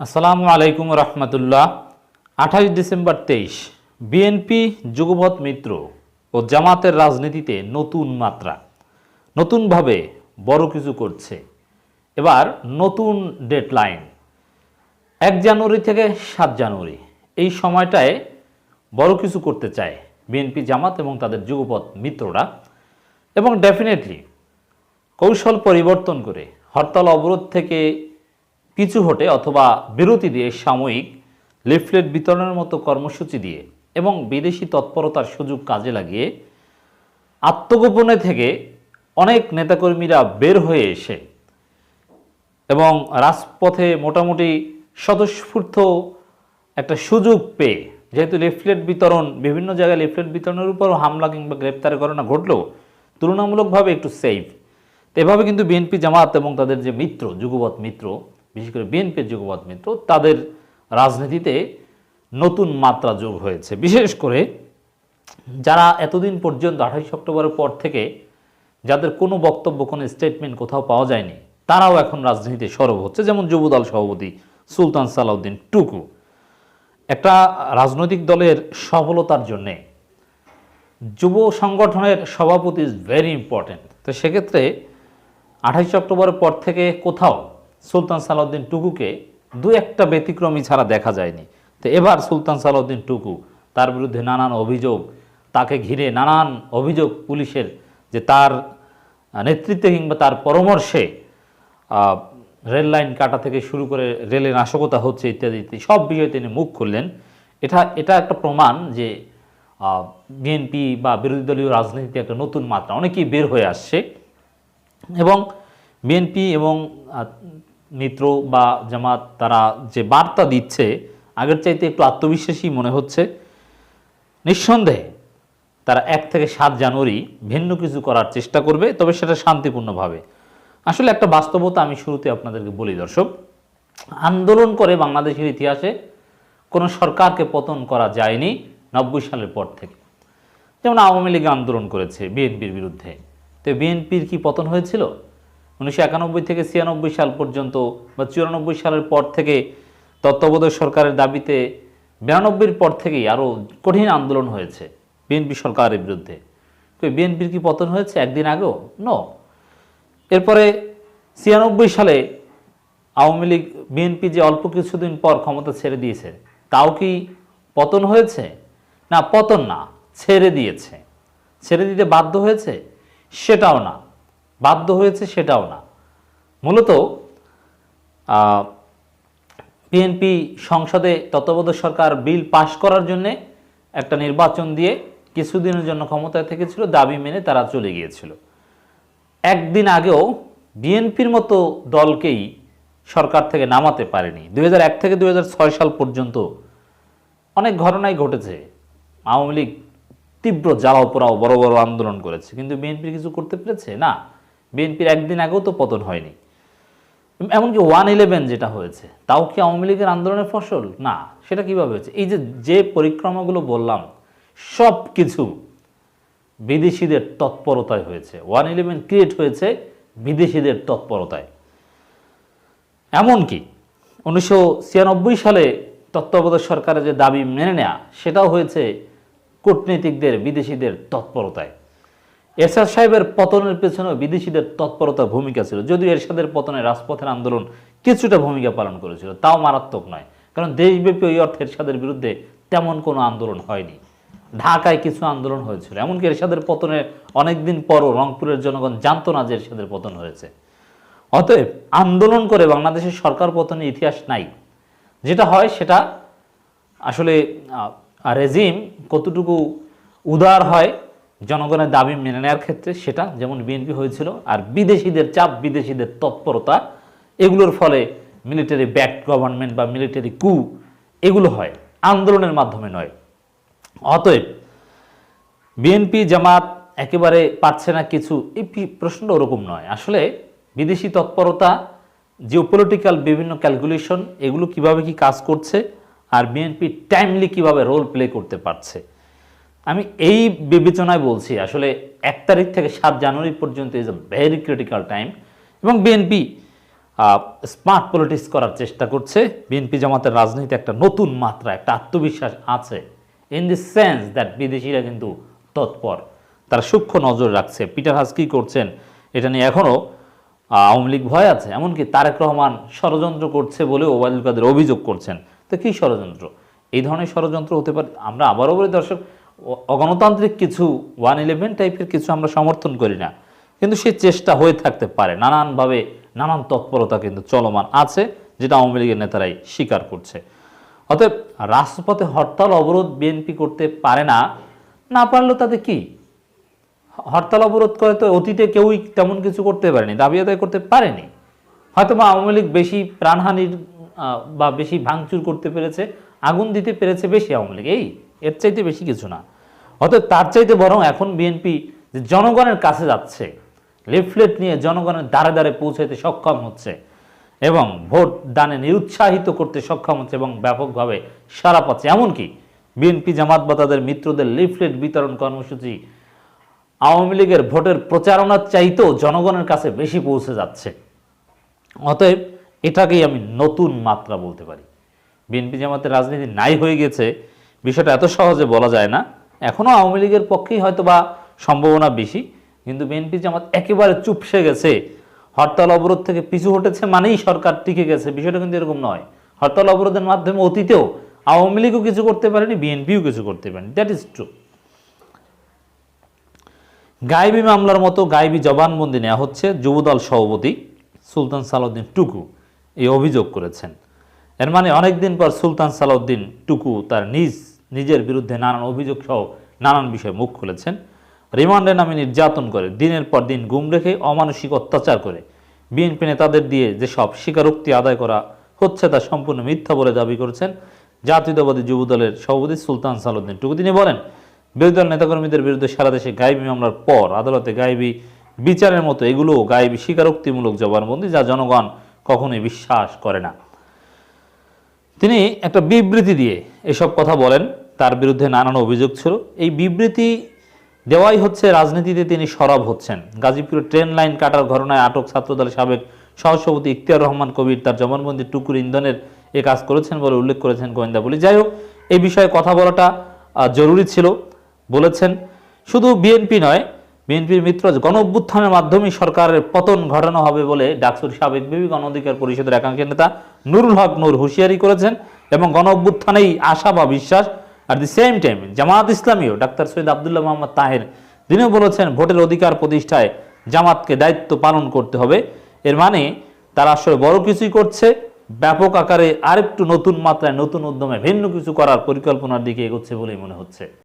আসসালামু আলাইকুম রহমতুল্লাহ। আঠাশ ডিসেম্বর তেইশ, বিএনপি যুগপথ মিত্র ও জামাতের রাজনীতিতে নতুন মাত্রা, নতুনভাবে বড় কিছু করছে। এবার নতুন ডেডলাইন, এক জানুয়ারি থেকে সাত জানুয়ারি, এই সময়টায় বড় কিছু করতে চায় বিএনপি জামাত এবং তাদের যুগপথ মিত্ররা এবং ডেফিনেটলি কৌশল পরিবর্তন করে হরতাল অবরোধ থেকে পিছু হটে অথবা বিরতি দিয়ে সাময়িক লিফলেট বিতরণের মতো কর্মসূচি দিয়ে এবং বিদেশি তৎপরতার সুযোগ কাজে লাগিয়ে আত্মগোপনে থেকে অনেক নেতাকর্মীরা বের হয়ে এসে এবং রাজপথে মোটামুটি স্বতঃস্ফূর্ত একটা সুযোগ পেয়ে, যেহেতু লিফলেট বিতরণ, বিভিন্ন জায়গায় লিফলেট বিতরণের উপর হামলা কিংবা গ্রেপ্তারের ঘটনা ঘটলেও তুলনামূলকভাবে একটু সেফ এভাবে কিন্তু বিএনপি জামাত এবং তাদের যে মিত্র যুগবৎ মিত্র বিশেষ করে বিএনপির যুগপৎ মিত্র, তাদের রাজনীতিতে নতুন মাত্রা যোগ হয়েছে। বিশেষ করে যারা এতদিন পর্যন্ত আঠাইশ অক্টোবরের পর থেকে যাদের কোনো বক্তব্য, কোনো স্টেটমেন্ট কোথাও পাওয়া যায়নি, তারাও এখন রাজনীতিতে সরব হচ্ছে, যেমন যুবদল সভাপতি সুলতান সালাউদ্দিন টুকু। একটা রাজনৈতিক দলের সফলতার জন্যে যুব সংগঠনের সভাপতি ইজ ভেরি ইম্পর্ট্যান্ট তো সেক্ষেত্রে আঠাইশে অক্টোবরের পর থেকে কোথাও সুলতান সালাউদ্দিন টুকুকে দু একটা ব্যতিক্রমী ছাড়া দেখা যায়নি। তো এবার সুলতান সালাউদ্দিন টুকু তার বিরুদ্ধে নানান অভিযোগ, তাকে ঘিরে নানান অভিযোগ পুলিশের যে তার নেতৃত্বে কিংবা তার পরামর্শে রেল লাইন কাটা থেকে শুরু করে রেলে নাশকতা হচ্ছে ইত্যাদি ইত্যাদি, সব বিষয়ে তিনি মুখ খুললেন। এটা এটা একটা প্রমাণ যে বিএনপি বা বিরোধী দলীয় রাজনীতিতে একটা নতুন মাত্রা অনেকেই বের হয়ে আসছে। এবং বিএনপি এবং মিত্র বা জামাত তারা যে বার্তা দিচ্ছে, আগের চাইতে একটু আত্মবিশ্বাসী মনে হচ্ছে। নিঃসন্দেহে তারা এক থেকে সাত জানুয়ারি ভিন্ন কিছু করার চেষ্টা করবে, তবে সেটা শান্তিপূর্ণভাবে। আসলে একটা বাস্তবতা আমি শুরুতে আপনাদেরকে বলি, দর্শক। আন্দোলন করে বাংলাদেশের ইতিহাসে কোনো সরকারকে পতন করা যায়নি নব্বই সালের পর থেকে। যেমন আওয়ামী লীগ আন্দোলন করেছে বিএনপির বিরুদ্ধে। তো বিএনপির কি পতন হয়েছিল? উনিশশো একানব্বই থেকে ছিয়ানব্বই সাল পর্যন্ত বা চুরানব্বই সালের পর থেকে তত্ত্বাবধায়ক সরকারের দাবিতে বিরানব্বইয়ের পর থেকেই আরও কঠিন আন্দোলন হয়েছে বিএনপি সরকারের বিরুদ্ধে। তো বিএনপির কি পতন হয়েছে একদিন আগেও? ন এরপরে ছিয়ানব্বই সালে আওয়ামী লীগ বিএনপি যে অল্প কিছুদিন পর ক্ষমতা ছেড়ে দিয়েছে, তাও কি পতন হয়েছে? না, পতন না, ছেড়ে দিয়েছে। ছেড়ে দিতে বাধ্য হয়েছে? সেটাও না। বাধ্য হয়েছে সেটাও না। মূলত বিএনপি সংসদে তত্ত্বাবধায়ক সরকার বিল পাশ করার জন্যে একটা নির্বাচন দিয়ে কিছুদিনের জন্য ক্ষমতায় থেকেছিল, দাবি মেনে তারা চলে গিয়েছিল। একদিন আগেও বিএনপির মতো দলকেই সরকার থেকে নামাতে পারেনি। দুই হাজার এক থেকে দু হাজার ছয় সাল পর্যন্ত অনেক ঘটনাই ঘটেছে। আওয়ামী লীগ তীব্র জ্বালাও পোড়াও, বড় বড় আন্দোলন করেছে। কিন্তু বিএনপি কিছু করতে পেরেছে? না। বিএনপির একদিন আগেও তো পতন হয়নি। এমনকি ওয়ান ইলেভেন যেটা হয়েছে, তাও কি আওয়ামী লীগের আন্দোলনের ফসল? না, সেটা কীভাবে হয়েছে? এই যে যে পরিক্রমাগুলো বললাম সব কিছু বিদেশিদের তৎপরতায় হয়েছে। ওয়ান ইলেভেন ক্রিয়েট হয়েছে বিদেশিদের তৎপরতায়। এমনকি উনিশশো ছিয়ানব্বই সালে তত্ত্বাবধায়ক সরকারের যে দাবি মেনে নেয়া, সেটাও হয়েছে কূটনীতিকদের, বিদেশিদের তৎপরতায়। এরশাদ সাহেবের পতনের পেছনেও বিদেশিদের তৎপরতার ভূমিকা ছিল, যদিও এরশাদের পতনে রাজপথের আন্দোলন কিছুটা ভূমিকা পালন করেছিল, তাও মারাত্মক নয়, কারণ দেশব্যাপী ওই অর্থে এরশাদের বিরুদ্ধে তেমন কোনো আন্দোলন হয়নি। ঢাকায় কিছু আন্দোলন হয়েছিল, এমনকি এরশাদের পতনের অনেক দিন পরও রংপুরের জনগণ জানতো না যে এরশাদের পতন হয়েছে। অতএব আন্দোলন করে বাংলাদেশের সরকার পতনের ইতিহাস নাই। যেটা হয় সেটা আসলে রেজিম কতটুকু উদার হয় জনগণের দাবি মেনে নেওয়ার ক্ষেত্রে সেটা যেমন বিএনপি হয়েছিল আর বিদেশিদের চাপ, বিদেশিদের তৎপরতা, এগুলোর ফলে মিলিটারি ব্যাক গভর্নমেন্ট বা মিলিটারি কু এগুলো হয়, আন্দোলনের মাধ্যমে নয়। অতএব বিএনপি, জামাত একেবারে পারছে না কিছু, এই পি- প্রশ্নটা ওরকম নয়। আসলে বিদেশি তৎপরতা জিওপলিটিক্যাল বিভিন্ন ক্যালকুলেশন এগুলো কীভাবে কি কাজ করছে, আর বিএনপি টাইমলি কীভাবে রোল প্লে করতে পারছে আমি এই বিবেচনায় বলছি, আসলে এক তারিখ থেকে সাত জানুয়ারি পর্যন্ত is a very critical time এবং বিএনপি স্মার্ট পলিটিক্স করার চেষ্টা করছে। বিএনপি জামাতের রাজনীতি একটা নতুন মাত্রা, একটা আত্মবিশ্বাস আছে ইন দি সেন্স দ্যাট বিদেশিরা কিন্তু তৎপর। তারা সূক্ষ্ম নজর রাখছে। পিটার হাস কী করছেন, এটা নিয়ে এখনও আওয়ামী লীগ ভয় আছে। এমনকি তারেক রহমান ষড়যন্ত্র করছে বলে ওবায়দুল কাদের অভিযোগ করছেন। তো কী ষড়যন্ত্র? এই ধরনের ষড়যন্ত্র হতে পারে, আমরা আবারও বলি দর্শক অগণতান্ত্রিক কিছু ওয়ান ইলেভেন টাইপের কিছু আমরা সমর্থন করি না। কিন্তু সেই চেষ্টা হয়ে থাকতে পারে। নানানভাবে নানান তৎপরতা কিন্তু চলমান আছে, যেটা আওয়ামী লীগের নেতারাই স্বীকার করছে। অতএব রাষ্ট্রপথে হরতাল অবরোধ বিএনপি করতে পারে না না পারলেও তাতে কি? হরতাল অবরোধ করে তো অতীতে কেউই তেমন কিছু করতে পারেনি, দাবি আদায় করতে পারেনি। হয়তো বা আওয়ামী লীগ বেশি প্রাণহানির বা বেশি ভাঙচুর করতে পেরেছে, আগুন দিতে পেরেছে বেশি আওয়ামী লীগ, এই এর চাইতে বেশি কিছু না। অতএব তার চাইতে বরং এখন বিএনপি যে জনগণের কাছে যাচ্ছে লিফলেট নিয়ে জনগণের দ্বারে দ্বারে পৌঁছাতে সক্ষম হচ্ছে এবং ভোট দানে নিরুৎসাহিত করতে সক্ষম হচ্ছে এবং ব্যাপকভাবে সারা পাচ্ছে। এমনকি বিএনপি জামাত বা তাদের মিত্রদের লিফলেট বিতরণ কর্মসূচি আওয়ামী লীগের ভোটের প্রচারণার চাইতেও জনগণের কাছে বেশি পৌঁছে যাচ্ছে। অতএব এটাকেই আমি নতুন মাত্রা বলতে পারি। বিএনপি জামাতের রাজনীতি নাই হয়ে গেছে। বিষয়টা এত সহজে বলা যায় না। এখনও আওয়ামী লীগের পক্ষেই হয়তো বা সম্ভাবনা বেশি। কিন্তু বিএনপি জামাত একেবারে চুপসে গেছে। হরতাল অবরোধ থেকে পিছু হটেছে মানেই সরকার টিকে গেছে। বিষয়টা কিন্তু এরকম নয়। হরতাল অবরোধের মাধ্যমে অতীতেও আওয়ামী লীগও কিছু করতে পারেনি বিএনপিও কিছু করতে পারেনি। দ্যাট ইজ ট্রু গায়েবী মামলার মতো গায়েবী জবানবন্দি নেওয়া হচ্ছে যুবদল সভাপতি সুলতান সালাউদ্দিন টুকু এই অভিযোগ করেছেন। এর মানে অনেকদিন পর সুলতান সালাউদ্দিন টুকু তার নিজ নিজের বিরুদ্ধে নানান অভিযোগ সহ নানান বিষয়ে মুখ খুলেছেন। রিমান্ডে নামে নির্যাতন করে, দিনের পর দিন গুম রেখে অমানসিক অত্যাচার করে। বিএনপি নেতাদের দিয়ে যেসব স্বীকারোক্তি আদায় করা হচ্ছে তা সম্পূর্ণ মিথ্যা বলে দাবি করেছেন জাতীয়তাবাদী যুবদলের সভাপতি সুলতান সালাউদ্দিন। টুকু তিনি বলেন, বিরোধী দল নেতাকর্মীদের বিরুদ্ধে সারা দেশে গায়েবী মামলার পর আদালতে গায়েবী বিচারের মতো এগুলো গায়েবী স্বীকারোক্তিমূলক জবানবন্দি যা জনগণ কখনোই বিশ্বাস করে না। তিনি একটা বিবৃতি দিয়ে এসব কথা বলেন। তার বিরুদ্ধে নানান অভিযোগ ছিল। এই বিবৃতি দেওয়াই হচ্ছে রাজনীতিতে তিনি সরব হচ্ছেন। গাজীপুরে ট্রেন লাইন কাটার ঘটনায় আটক ছাত্রদলের সাবেক সহসভাপতি ইখতিয়ার রহমান কবির তার জবানবন্দি টুকুর ইন্ধনের এ কাজ করেছেন বলে উল্লেখ করেছেন গোয়েন্দা বলি যাই হোক, এই বিষয়ে কথা বলাটা জরুরি ছিল বলেছেন। শুধু বিএনপি নয় বিএনপির মিত্র গণ অভ্যুত্থানের মাধ্যমে সরকারের পতন ঘটানো হবে বলে ডাকসুর সাবেক বিবি গণ অধিকার পরিষদের একাংশের নেতা নুরুল হক নূর হুঁশিয়ারি করেছেন এবং গণ অভ্যুত্থানেই আশা বা বিশ্বাস। আর দি সেম টাইম জামাত ইসলামীও ডাক্তার সৈয়দ আবদুল্লাহ মোহাম্মদ তাহের তিনিও বলেছেন ভোটের অধিকার প্রতিষ্ঠায় জামাতকে দায়িত্ব পালন করতে হবে। এর মানে তারা আসলে বড় কিছুই করছে, ব্যাপক আকারে আরেকটু নতুন মাত্রায়, নতুন উদ্যমে ভিন্ন কিছু করার পরিকল্পনার দিকে এগোচ্ছে বলেই মনে হচ্ছে।